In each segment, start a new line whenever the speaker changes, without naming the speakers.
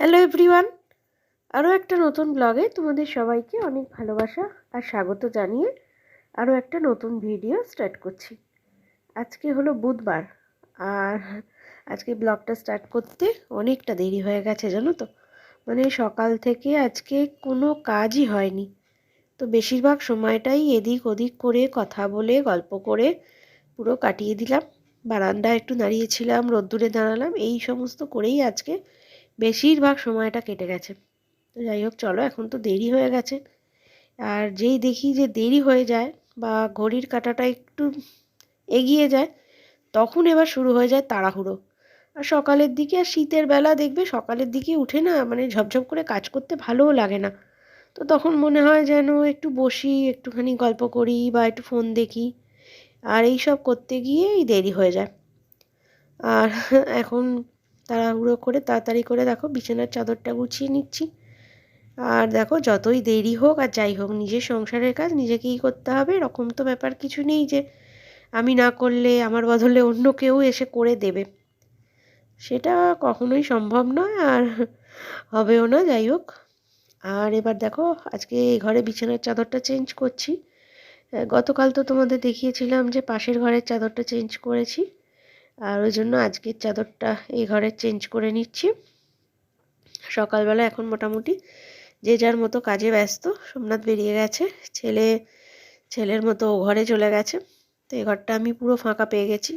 Hello everyone আরও একটা নতুন ব্লগে তোমাদের সবাইকে অনেক ভালোবাসা আর স্বাগত জানিয়ে আরও একটা নতুন ভিডিও স্টার্ট করছি। আজকে হলো বুধবার, আর আজকে ব্লগটা স্টার্ট করতে অনেকটা দেরি হয়ে গেছে, জানো তো? মানে সকাল থেকে আজকে কোনো কাজই হয়নি। তো বেশিরভাগ সময়টাই এদিক ওদিক করে কথা বলে, গল্প করে পুরো কাটিয়ে দিলাম। বারান্দায় একটু দাঁড়িয়েছিলাম, রোদ্দুরে দাঁড়ালাম, এই সমস্ত করেই আজকে বেশিরভাগ সময়টা কেটে গেছে। তো যাই হোক, চলো, এখন তো দেরি হয়ে গেছে। আর যেই দেখি যে দেরি হয়ে যায় বা ঘড়ির কাঁটাটা একটু এগিয়ে যায়, তখন এবার শুরু হয়ে যায় তাড়াহুড়ো। আর সকালের দিকে আর শীতের বেলা দেখবে সকালের দিকে উঠে না মানে ঝপঝপ করে কাজ করতে ভালোও লাগে না। তো তখন মনে হয় যেন একটু বসি, একটুখানি গল্প করি বা একটু ফোন দেখি। আর এই সব করতে গিয়েই দেরি হয়ে যায়। আর এখন তাড়াহুড়ো করে তাড়াতাড়ি করে দেখো বিছানার চাদরটা গুছিয়ে নিচ্ছি। আর দেখো যতই দেরি হোক আর যাই হোক, নিজের সংসারের কাজ নিজেকেই করতে হবে, এরকম তো ব্যাপার কিছু নেই যে আমি না করলে, আমার বদলে অন্য কেউ এসে করে দেবে। সেটা কখনোই সম্ভব নয় আর হবেও না, যাই হোক। আর এবার দেখো আজকে এই ঘরে বিছানার চাদরটা চেঞ্জ করছি। গতকাল তো তোমাদের দেখিয়েছিলাম যে পাশের ঘরের চাদরটা চেঞ্জ করেছি। আর ওই জন্য আজকের চাদরটা এই ঘরে চেঞ্জ করে নিচ্ছি। সকালবেলা এখন মোটামুটি যে যার মতো কাজে ব্যস্ত, সোমনাথ বেরিয়ে গেছে, ছেলে, ছেলের মতো ও ঘরে চলে গেছে। তো এই ঘরটা আমি পুরো ফাঁকা পেয়ে গেছি।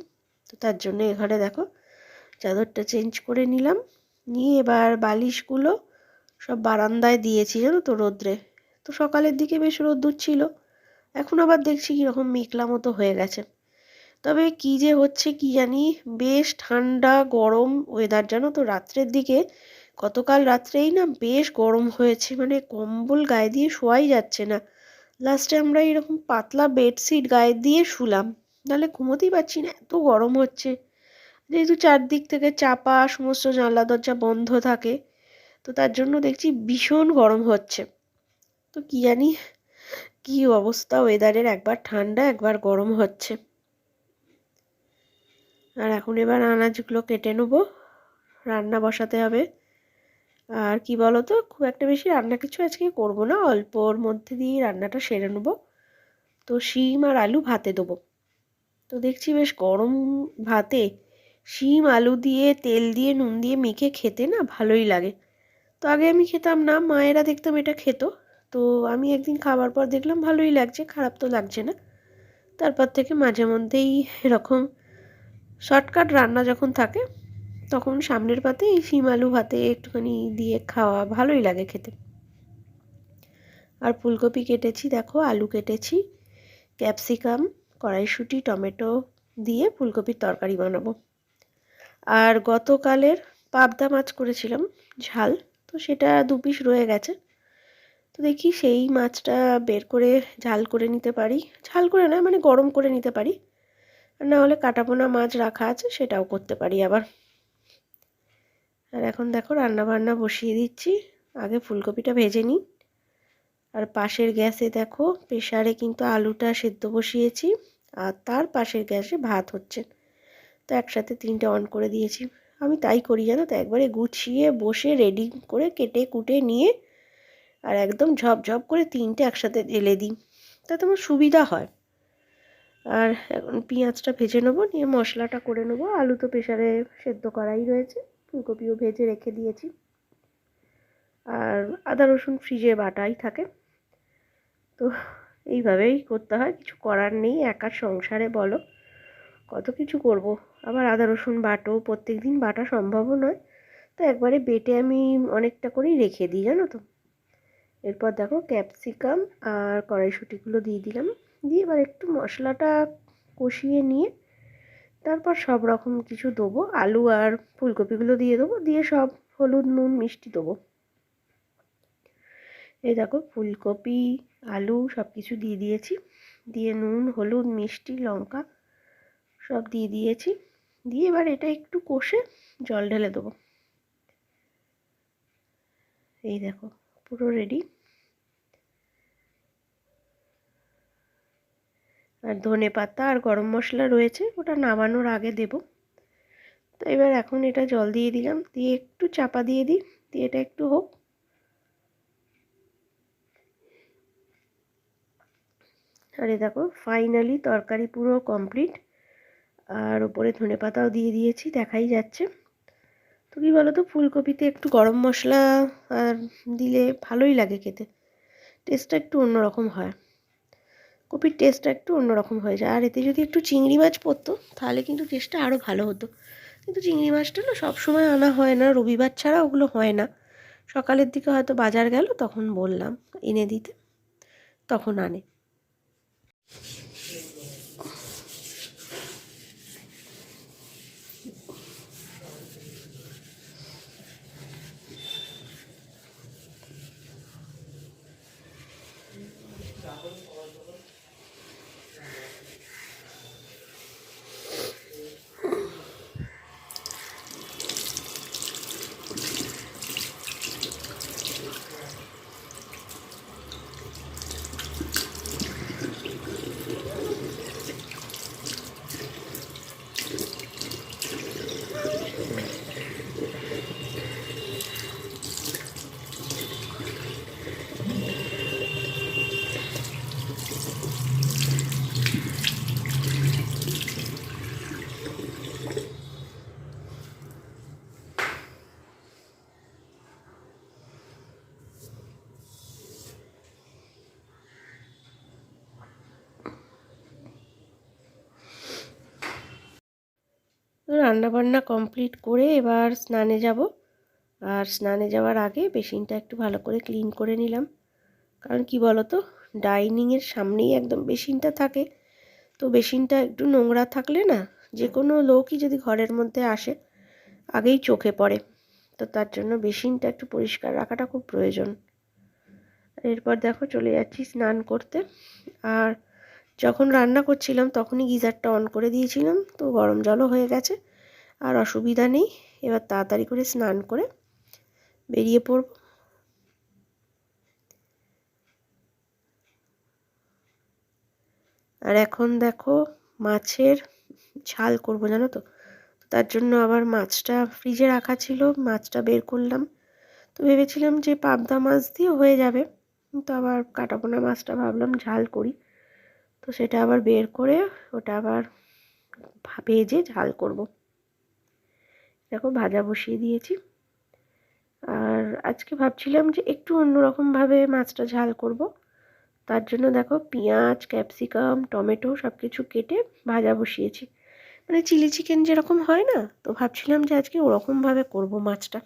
তো তার জন্য এ ঘরে দেখো, চাদরটা চেঞ্জ করে নিলাম। নিয়ে এবার বালিশগুলো সব বারান্দায় দিয়েছি, জানো তো রোদ্রে। তো সকালের দিকে বেশ রোদ্দুর ছিল। এখন আবার দেখছি কীরকম মেঘলা মতো হয়ে গেছে। তবে কি যে হচ্ছে কি জানি, বেশ ঠান্ডা, গরম ওয়েদার জানো তো? রাত্রের দিকে গতকাল রাত্রেই না বেশ গরম হয়েছে মানে কম্বল গায়ে দিয়ে শোয়াই যাচ্ছে না। লাস্টে আমরা এরকম পাতলা বেডশিট গায়ে দিয়ে শুলাম, নাহলে ঘুমোতেই পারছি না, এত গরম হচ্ছে। যেহেতু চারদিক থেকে চাপা, সমস্ত জানলা দরজা বন্ধ থাকে, তো তার জন্য দেখছি ভীষণ গরম হচ্ছে। তো কি জানি, কি অবস্থা ওয়েদারের একবার ঠান্ডা, একবার গরম হচ্ছে। আর এখন এবার আনাজগুলো কেটে নেব। রান্না বসাতে হবে। আর কি বলো তো খুব একটা বেশি রান্না কিছু আজকে করব না, অল্পর মধ্যে দিয়ে রান্নাটা সেরে নেব। তো শিম আর আলু ভাতে দেবো। তো দেখছি বেশ গরম ভাতে শিম, আলু দিয়ে, তেল দিয়ে, নুন দিয়ে মেখে খেতে না ভালোই লাগে। তো আগে আমি খেতাম না, মায়েরা দেখতাম এটা খেত। তো আমি একদিন খাবার পর দেখলাম ভালোই লাগছে, খারাপ তো লাগছে না। তারপর থেকে মাঝে মধ্যেই এরকম শর্টকাট রান্না যখন থাকে, তখন সামনের পাতে এই শিম আলু ভাতে একটুখানি দিয়ে খাওয়া ভালোই লাগে খেতে। আর ফুলকপি কেটেছি, দেখো আলু কেটেছি, ক্যাপসিকাম, কড়াইশুঁটি, টমেটো দিয়ে ফুলকপির তরকারি বানাবো। আর গতকালের পাবদা মাছ করেছিলাম, ঝাল, তো সেটা দু পিস রয়ে গেছে। তো দেখি সেই মাছটা বের করে ঝাল করে নিতে পারি। ঝাল করে না মানে গরম করে নিতে পারি। আর না হলে কাটাপোনা মাছ রাখা আছে, সেটাও করতে পারি আবার। আর এখন দেখো রান্না বান্না বসিয়ে দিচ্ছি। আগে ফুলকপিটা ভেজে নিই। আর পাশের গ্যাসে দেখো প্রেশারে কিন্তু আলুটা সেদ্ধ বসিয়েছি, আর তার পাশের গ্যাসে ভাত হচ্ছে। তো একসাথে তিনটে অন করে দিয়েছি। আমি তাই করি জানো তো, একবারে গুছিয়ে বসে রেডি করে কেটে কুটে নিয়ে আর একদম ঝপঝপ করে তিনটে একসাথে ঢেলে দিই। তাতে আমার সুবিধা হয়। আর এখন পেঁয়াজটা ভেজে নেব, নিয়ে মশলাটা করে নেব। আলু তো প্রেশারে সেদ্ধ করাই রয়েছে, ফুলকপিও ভেজে রেখে দিয়েছি। আর আদা, রসুন ফ্রিজে বাটাই থাকে। তো এইভাবেই করতে হয়, কিছু করার নেই একার সংসারে বলো। কত কিছু করব, আবার আদা, রসুন বাটো প্রত্যেক দিন বাটা সম্ভবও নয়। তো একবারে বেটে আমি অনেকটা করেই রেখে দিই, জানো তো। এরপর দেখো ক্যাপসিকাম আর কড়াইশুটিগুলো দিয়ে দিলাম। দিয়ে এবার একটু মশলাটা কষিয়ে নিয়ে তারপর সব রকম কিছু দেবো। আলু আর ফুলকপিগুলো দিয়ে দেবো, দিয়ে সব হলুদ, নুন, মিষ্টি দেবো। এই দেখো ফুলকপি, আলু সব কিছু দিয়ে দিয়েছি। দিয়ে নুন, হলুদ, মিষ্টি, লঙ্কা সব দিয়ে দিয়েছি। দিয়ে এবার এটা একটু কষে জল ঢেলে দেবো। এই দেখো পুরো রেডি আর ধনে পাতা আর গরম মশলা রয়েছে, ওটা নামানোর আগে দেব। তো এবার এখন এটা জল দিয়ে দিলাম, দিয়ে একটু চাপা দিয়ে দিই, দিয়ে এটা একটু হোক। আরে দেখো ফাইনালি তরকারি পুরো কমপ্লিট আর ওপরে ধনে পাতাও দিয়ে দিয়েছি, দেখাই যাচ্ছে। তো কী বলো তো ফুলকপিতে একটু গরম মশলা আর দিলে ভালোই লাগে খেতে টেস্টটা একটু অন্যরকম হয়। কপির টেস্টটা একটু অন্যরকম হয়ে যায়। আর এতে যদি একটু চিংড়ি মাছ পড়তো, তাহলে কিন্তু টেস্টটা আরও ভালো হতো। কিন্তু চিংড়ি মাছটা না সবসময় আনা হয় না, রবিবার ছাড়া ওগুলো হয় না। সকালের দিকে হয়তো বাজার গেল, তখন বললাম, এনে দিতে, তখন আনে। রান্না বান্না কমপ্লিট করে এবার স্নানে যাব। আর স্নানে যাওয়ার আগে বেসিনটা একটু ভালো করে ক্লিন করে নিলাম। কারণ কি বলো তো ডাইনিংয়ের সামনেই একদম বেসিনটা থাকে। তো বেসিনটা একটু নোংরা থাকলে না যে কোনো লোকই যদি ঘরের মধ্যে আসে, আগেই চোখে পড়ে। তো তার জন্য বেসিনটা একটু পরিষ্কার রাখাটা খুব প্রয়োজন। এরপর দেখো চলে যাচ্ছি স্নান করতে। আর যখন রান্না করছিলাম তখনই গিজারটা অন করে দিয়েছিলাম, তো গরম জলও হয়ে গেছে, আর অসুবিধা নেই, এবার তাড়াতাড়ি করে স্নান করে বেরিয়ে পড়ব। আর এখন দেখো মাছের ঝাল করব, জানো তো? তার জন্য আবার মাছটা ফ্রিজে রাখা ছিল, মাছটা বের করলাম। তো ভেবেছিলাম যে পাবদা মাছ দিয়ে হয়ে যাবে, তো আবার কাটাপোনা মাছটা ভাবলাম ঝাল করি। তো সেটা আবার বের করে ওটা আবার ভেজে ঝাল করব। দেখো ভাজা বসিয়ে দিয়েছি। আর আজকে ভাবছিলাম যে একটু অন্যরকমভাবে মাছটা ঝাল করব। তার জন্য দেখো পেঁয়াজ, ক্যাপসিকাম, টমেটো সব কিছু কেটে ভাজা বসিয়েছি। মানে চিলি চিকেন যেরকম হয় না, তো ভাবছিলাম যে আজকে ওরকমভাবে করব মাছটা।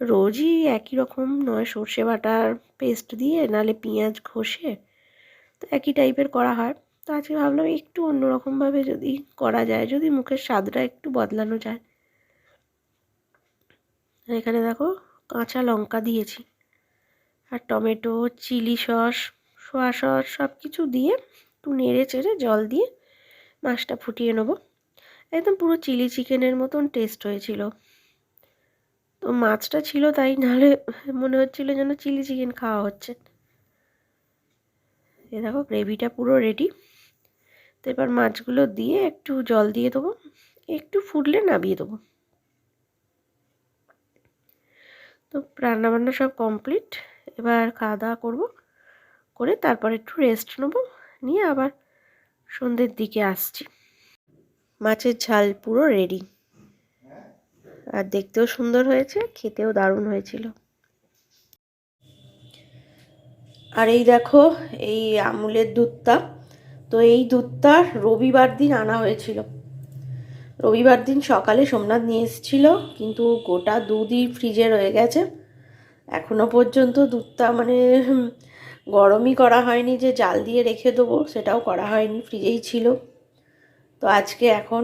রোজই একই রকম নয়, সর্ষে বাটার পেস্ট দিয়ে, নালে পেঁয়াজ ঘষে তো একই টাইপের করা হয়। তো আজকে ভাবলাম একটু অন্যরকমভাবে যদি করা যায়, যদি মুখের স্বাদটা একটু বদলানো যায়। এখানে দেখো কাঁচা লঙ্কা দিয়েছি। আর tomato, chilli sauce, soya sauce সব কিছু দিয়ে একটু নেড়ে চেড়ে জল দিয়ে মাছটা ফুটিয়ে নেব। একদম পুরো চিলি চিকেনের মতন টেস্ট হয়েছিল। তো মাছটা ছিল তাই, নাহলে মনে হচ্ছিল যেন চিলি চিকেন খাওয়া হচ্ছে। এ দেখো গ্রেভিটা পুরো রেডি তো এবার মাছগুলো দিয়ে একটু জল দিয়ে দেবো, একটু ফুটলে নামিয়ে দেবো। তো রান্নাবান্না সব কমপ্লিট এবার খাওয়া দাওয়া করব, করে তারপর একটু রেস্ট নেব, নিয়ে আবার সন্ধ্যের দিকে আসছি। মাছের ঝাল পুরো রেডি আর দেখতেও সুন্দর হয়েছে, খেতেও দারুণ হয়েছিল। আর এই দেখো, এই আমুলের দুধটা। তো এই দুধটা রবিবার দিন আনা হয়েছিল। রবিবার দিন সকালে সোমনাথ নিয়ে এসেছিল, কিন্তু গোটা দুধই ফ্রিজে রয়ে গেছে। এখনও পর্যন্ত দুধটা মানে গরমই করা হয়নি যে জাল দিয়ে রেখে দেবো, সেটাও করা হয়নি, ফ্রিজেই ছিল। তো আজকে এখন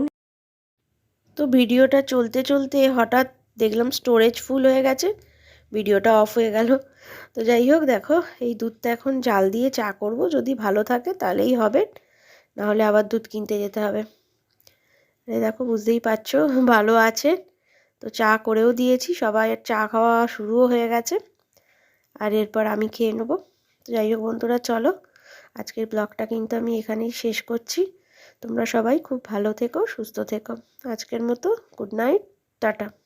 তো ভিডিওটা চলতে চলতে হঠাৎ দেখলাম স্টোরেজ ফুল হয়ে গেছে। ভিডিওটা অফ হয়ে গেল। তো যাই হোক, দেখো, এই দুধটা এখন জাল দিয়ে চা করব। যদি ভালো থাকে তাহলেই হবে, নাহলে আবার দুধ কিনতে যেতে হবে। দেখো, বুঝতেই পারছ, ভালো আছে। তো চা করেও দিয়েছি, সবাই চা খাওয়া শুরুও হয়ে গেছে। আর এরপর আমি খেয়ে নেব। তো যাই হোক, বন্ধুরা, চলো, আজকের ব্লগটা কিন্তু আমি এখানেই শেষ করছি। তোমরা সবাই খুব ভালো থেকো, সুস্থ থেকো। আজকের মতো গুড নাইট টাটা।